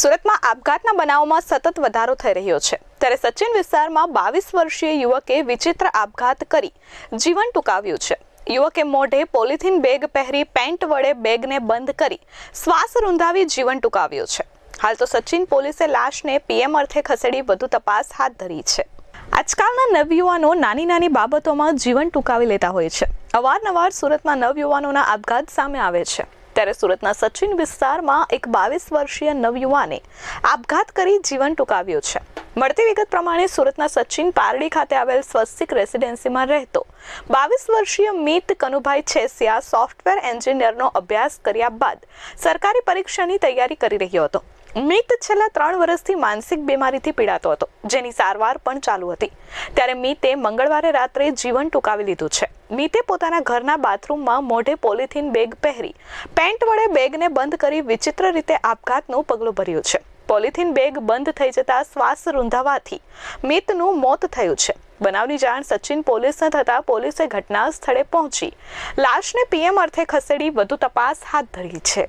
સુરતમાં આપઘાતના બનાવોમાં સતત વધારો થઈ રહ્યો છે. ત્યારે સચિન વિસ્તારમાં બાવીસ વર્ષીય યુવકે વિચિત્ર આપઘાત કરી જીવન ટૂંકાવ્યું છે. યુવકે મોઢે પોલિથીન બેગ પહેરી પેન્ટ વડે બેગને બંધ કરી શ્વાસ રૂંધાવી જીવન ટૂંકાવ્યું છે. હાલ તો સચિન પોલીસે લાશને પીએમ અર્થે ખસેડી વધુ તપાસ હાથ ધરી છે. આજકાલના નવયુવાનો નાની નાની બાબતોમાં જીવન ટૂંકાવી લેતા હોય છે. અવારનવાર સુરતમાં નવયુવાનોના આપઘાત સામે આવે છે. ત્યારે સુરતના સચિન વિસ્તારમાં એક બાવીસ વર્ષીય નવયુવાને આપઘાત કરી જીવન ટૂંકાવ્યું છે. મળતી વિગત પ્રમાણે સુરતના સચિન પારડી ખાતે આવેલ સ્વસ્તિક રેસિડેન્સીમાં રહેતો. બાવીસ વર્ષીય મિત કનુભાઈ છેસિયા સોફ્ટવેર એન્જિનિયરનો અભ્યાસ કર્યા બાદ સરકારી પરીક્ષાની તૈયારી કરી રહ્યો હતો. મિત છેલ્લા ત્રણ વર્ષથી માનસિક બીમારીથી પીડાતો હતો, જેની સારવાર પણ ચાલુ હતી. ત્યારે મીતે મંગળવારે રાત્રે જીવન ટૂંકાવી લીધું છે. મીતે પોતાના ઘરના બાથરૂમમાં મોઢે પોલિથીન બેગ પહેરી, પેન્ટ વડે બેગને બંધ કરી વિચિત્ર રીતે આપઘાતનું પગલું ભર્યું છે. પોલિથીન બેગ બંધ થઈ જતા શ્વાસ રૂંધાવાથી મિતનું મોત થયું છે. બનાવની જાણ સચિન પોલીસને થતાં પોલીસે ઘટના સ્થળે પહોંચી, લાશને પીએમ અર્થે ખસેડી વધુ તપાસ હાથ ધરી છે.